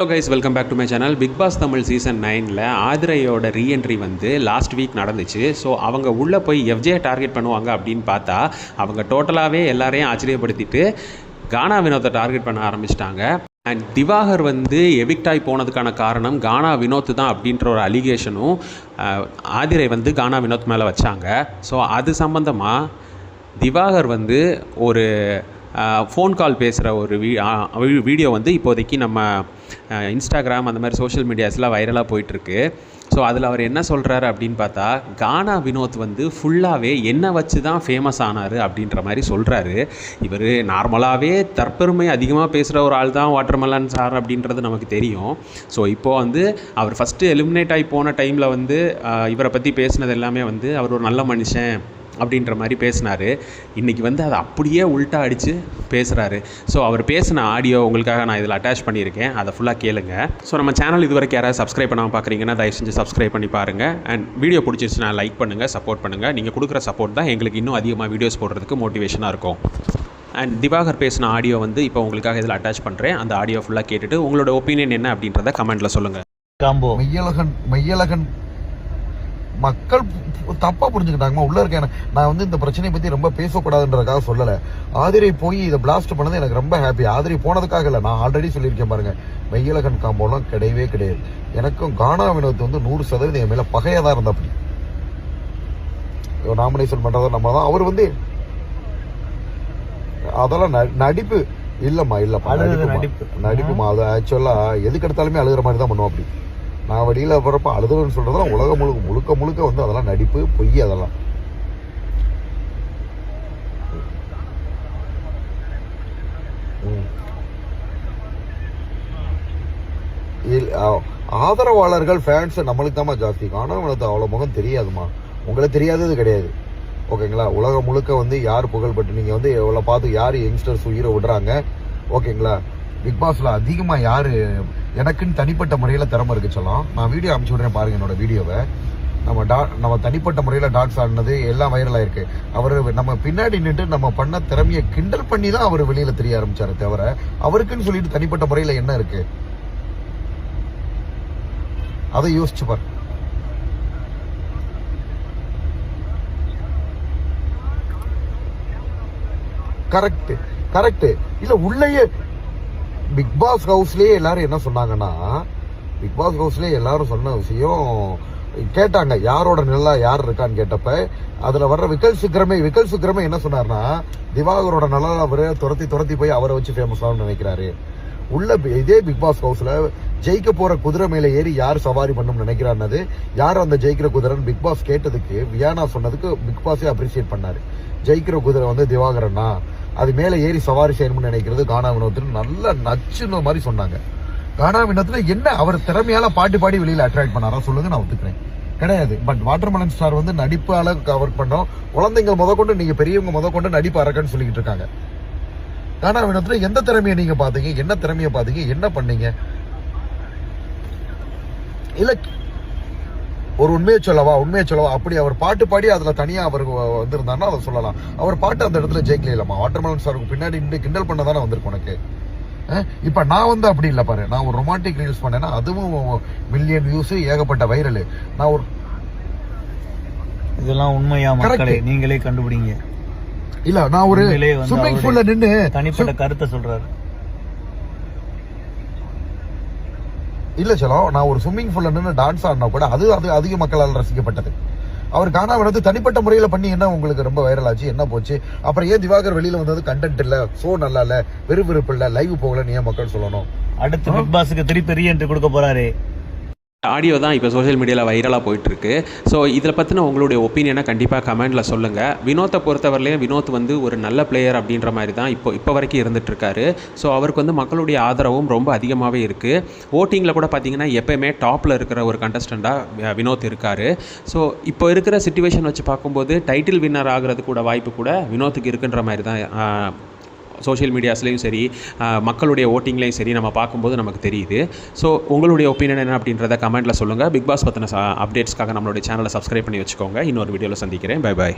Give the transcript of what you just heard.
Hello guys welcome back to my channel Bigg Boss Tamil season நைனில் ஆதிரையோட reentry வந்து last week நடந்துச்சு. So அவங்க உள்ளே போய் எஃப்ஜே டார்கெட் பண்ணுவாங்க அப்படின்னு பார்த்தா அவங்க டோட்டலாகவே எல்லாரையும் ஆச்சரியப்படுத்திட்டு கானா வினோத்தை டார்கெட் பண்ண ஆரம்பிச்சிட்டாங்க. அண்ட் திவாகர் வந்து எவிக்டாய் போனதுக்கான காரணம் கானா வினோத் தான் அப்படின்ற ஒரு அலிகேஷனும் ஆதிரை வந்து கானா வினோத் மேலே வச்சாங்க. ஸோ அது சம்மந்தமாக திவாகர் வந்து ஒரு ஃபோன் கால் பேசுகிற ஒரு வீ வீடியோ வந்து இப்போதைக்கு நம்ம இன்ஸ்டாகிராம் அந்த மாதிரி சோஷியல் மீடியாஸில் வைரலாக போயிட்டுருக்கு. ஸோ அதில் அவர் என்ன சொல்கிறாரு அப்படின்னு பார்த்தா கானா வினோத் வந்து ஃபுல்லாகவே என்ன வச்சு தான் ஃபேமஸ் ஆனார் அப்படின்ற மாதிரி சொல்கிறாரு இவர் நார்மலாகவே தற்பெருமை அதிகமாக பேசுகிற ஒரு ஆள் தான் வாட்டர்மெலன் சார் அப்படின்றது நமக்கு தெரியும். ஸோ இப்போது வந்து அவர் ஃபஸ்ட்டு எலிமினேட் ஆகி போன டைமில் வந்து இவரை பற்றி பேசினது எல்லாமே வந்து அவர் ஒரு நல்ல மனுஷன் அப்படின்ற மாதிரி பேசினார். இன்றைக்கி வந்து அதை அப்படியே உல்ட்டா அடித்து பேசுகிறாரு ஸோ அவர் பேசின ஆடியோ உங்களுக்காக நான் இதில் அட்டாச் பண்ணியிருக்கேன். அதை ஃபுல்லாக கேளுங்க. ஸோ நம்ம சேனல் இது வரைக்கும் யாராவது சப்ஸ்கிரைப் பண்ணாமல் பார்க்குறீங்கன்னா தயவு செஞ்சு சப்ஸ்கிரைப் பண்ணி பாருங்கள் அண்ட் வீடியோ பிடிச்சிருச்சுன்னா லைக் பண்ணுங்கள் சப்போர்ட் பண்ணுங்கள் நீங்கள் கொடுக்குற சப்போர்ட் தான் எங்களுக்கு இன்னும் அதிகமாக வீடியோஸ் போடுறதுக்கு மோட்டிவேஷனாக இருக்கும். அண்ட் திவாகர் பேசின ஆடியோ வந்து இப்போ உங்களுக்காக இதில் அட்டாச் பண்ணுறேன் அந்த ஆடியோ ஃபுல்லாக கேட்டுட்டு உங்களோட ஒப்பீனியன் என்ன அப்படின்றத கமெண்ட்டில் சொல்லுங்கள் காம்போ. மெய்யழகன் மெய்யழகன் மக்கள் பு- தப்பா புரிஞ்சுக்கிட்டாங்கம்மா. உள்ள இருக்க எனக்கு- நான் வந்து இந்த பிரச்சனையை பத்தி ரொம்ப பேசக்கூடாதுன்றதுக்காக சொல்லல. ஆதிரை போய் இதை பிளாஸ்ட் பண்ணது எனக்கு ரொம்ப ஹாப்பி ஆதிரை போனதுக்காக இல்ல நான் ஆல்ரெடி சொல்லியிருக்கேன் பாருங்க. மெய்யழகன் காம்போலாம் கிடையவே கிடையாது. எனக்கும் கானா வினோத் வந்து நூறு சதவீதம் என் மேல பகையா தான் இருந்தா அப்படி நாமினேஷன் பண்றத நம்ம தான் அவர் வந்து அதெல்லாம் நடிப்பு. இல்லம்மா இல்லப்பா நடிப்புமா நடிப்பு. நடிப்புமா அது ஆக்சுவலா எதுக்கு எடுத்தாலுமே அழுகிற மாதிரி தான் பண்ணுவோம் அப்படி நான் வெளியில போறப்ப அழுதுன்னு சொல்றதெல்லாம் உலகம் முழுக்க முழுக்க முழுக்க வந்து அதெல்லாம் நடிப்பு பொய் அதெல்லாம். ஆதரவாளர்கள் ஃபேன்ஸ் நம்மளுக்கு தான் ஜாஸ்தி. காணவனுக்கு அவ்வளவு முகம் தெரியாதுமா. உங்களுக்கு தெரியாதது கிடையாது. ஓகேங்களா? உலகம் முழுக்க வந்து யார் புகழ்பட்டு நீங்க வந்து இவ்வளவு பார்த்து யார் யங்ஸ்டர்ஸ் உயிரை விடுறாங்க? ஓகேங்களா? பிக் பாஸ்ல அதிகமா யாரு எனக்குன்னு தனிப்பட்ட முறையில திறமை இருக்கு சொல்லலாம். நான் வீடியோ அனுப்பிச்சி விடுறேன் பாருங்க என்னோட வீடியோவை நம்ம டா நம்ம தனிப்பட்ட முறையில டாட்ஸ் ஆடினது எல்லாம் வைரல் ஆயிருக்கு. அவர் நம்ம பின்னாடி நின்று நம்ம பண்ண திறமையை கிண்டல் பண்ணி தான் அவர் வெளியில தெரிய ஆரம்பிச்சாரு தவிர அவருக்குன்னு சொல்லிட்டு தனிப்பட்ட முறையில என்ன இருக்கு? அதை யோசிச்சு பாரு. கரெக்ட் கரெக்ட் இல்ல உள்ளேயே பிக் பாஸ் ஹவுஸ்லேயே எல்லாரும் என்ன சொன்னாங்கன்னா பிக் பாஸ் ஹவுஸ்லேயே எல்லாரும் சொன்ன விஷயம் கேட்டாங்க யாரோட நிலா யார் இருக்கான்னு கேட்டப்ப அதுல வர்ற விக்கல் சுக்கிரமே விக்கல் சுக்கிரமே என்ன சொன்னார்னா திவாகரோட நிலா அவர் துரத்தி துரத்தி போய் அவரை வச்சு ஃபேமஸ் ஆகும்னு நினைக்கிறாரு. உள்ள இதே பிக் பாஸ் ஹவுஸ்ல ஜெயிக்க போற குதிரை மேல ஏறி யார் சவாரி பண்ணணும்னு நினைக்கிறான்னது யார் அந்த ஜெயிக்கிற குதிரைன்னு பிக் பாஸ் கேட்டதுக்கு வியானா சொன்னதுக்கு பிக் பாஸே அப்ரிசியேட் பண்ணாரு. ஜெயிக்கிற குதிரை வந்து திவாகரன்னா அது மேலே ஏறி சவாரி செய்யணும்னு நினைக்கிறது கானா வினோத்தில் நல்ல நச்சுன்னு மாதிரி சொன்னாங்க. கானா வினோத்தில் என்ன அவர் திறமையால பாட்டு பாடி வெளியில் அட்ராக்ட் பண்ணாரா சொல்லுங்க நான் ஒத்துக்கிறேன். கிடையாது. பட் வாட்டர்மலன் ஸ்டார் வந்து நடிப்பால கவர் பண்ணோம் குழந்தைங்க முத கொண்டு நீங்க பெரியவங்க முத கொண்டு நடிப்பு அரக்கன்னு சொல்லிக்கிட்டு இருக்காங்க. கானா வினோத்தில் எந்த திறமையை நீங்க பாத்தீங்க என்ன திறமையை பாத்தீங்க என்ன பண்ணீங்க? இல்லை ஒரு உண்மையை சொல்லவா உண்மையை சொல்லவா? அப்படி அவர் பாட்டு பாடி அதுல தனியா அவர் வந்திருந்தாருன்னா அதை சொல்லலாம். அவர் பாட்டு அந்த இடத்துல ஜெயிக்கல இல்லம்மா. வாட்டர்மெலன் சாருக்கு பின்னாடி நின்று கிண்டல் பண்ண தானே வந்திருக்கு உனக்கு? இப்ப நான் வந்து அப்படி இல்ல பாரு. நான் ஒரு ரொமான்டிக் ரீல்ஸ் பண்ணேன்னா அதுவும் மில்லியன் வியூஸ் ஏகப்பட்ட வைரல் நான் ஒரு இதெல்லாம் உண்மையா. மக்களே? நீங்களே கண்டுபிடிங்க. இல்ல நான் ஒரு ஸ்விம்மிங் பூல்ல நின்னு தனிப்பட்ட கருத்தை சொல்றாரு. இல்ல செலம் நான் ஒரு ஸ்விம்மிங் பூல்ல நின்று டான்ஸ் ஆடினா கூட அது அது அதிக மக்களால் ரசிக்கப்பட்டது. அவர் காணா வந்து தனிப்பட்ட முறையில பண்ணி என்ன உங்களுக்கு ரொம்ப வைரல் ஆச்சு என்ன போச்சு? அப்புறம் ஏன் திவாகர் வெளியில வந்தது கண்டென்ட் இல்ல சோ நல்லா இல்ல விறுவிறுப்பு இல்ல லைவ் போகலன்னு ஏன் மக்கள் சொல்லணும்? அடுத்து பிக் பாஸுக்கு திருப்பி ரீஎன்ட்ரி கொடுக்க போறாரு. ஆடியோ தான் இப்போ சோஷியல் மீடியாவில் வைரலாக போயிட்டுருக்கு. ஸோ இதில் பற்றின உங்களுடைய ஒப்பீனியனை கண்டிப்பாக கமெண்ட்டில் சொல்லுங்கள் வினோத்தை பொறுத்தவரையிலையும் வினோத் வந்து ஒரு நல்ல பிளேயர் அப்படின்ற மாதிரி தான் இப்போ இப்போ வரைக்கும் இருந்துகிட்ருக்காரு ஸோ அவருக்கு வந்து மக்களுடைய ஆதரவும் ரொம்ப அதிகமாகவே இருக்குது ஓட்டிங்கில் கூட பார்த்திங்கன்னா எப்போயுமே டாப்பில் இருக்கிற ஒரு கண்டஸ்டண்ட்டாக வினோத் இருக்கார். ஸோ இப்போ இருக்கிற சுச்சுவேஷன் வச்சு பார்க்கும்போது டைட்டில் வின்னர் ஆகிறது கூட வாய்ப்பு கூட வினோத்துக்கு இருக்குன்ற மாதிரி தான் சோஷியல் மீடியாஸ்லேயும் சரி மக்களுடைய ஓட்டிங்லேயும் சரி நம்ம பார்க்கும்போது நமக்கு தெரியுது. ஸோ உங்களுடைய ஒப்பீனியன் என்ன அப்படின்றத கமெண்ட்டில் சொல்லுங்கள் பிக் பாஸ் பற்றின அப்டேட்ஸ்க்காக நம்மளுடைய சேனலை சப்ஸ்கிரைப் பண்ணி வச்சுக்கோங்க. இன்னொரு வீடியோவில் சந்திக்கிறேன். Bye bye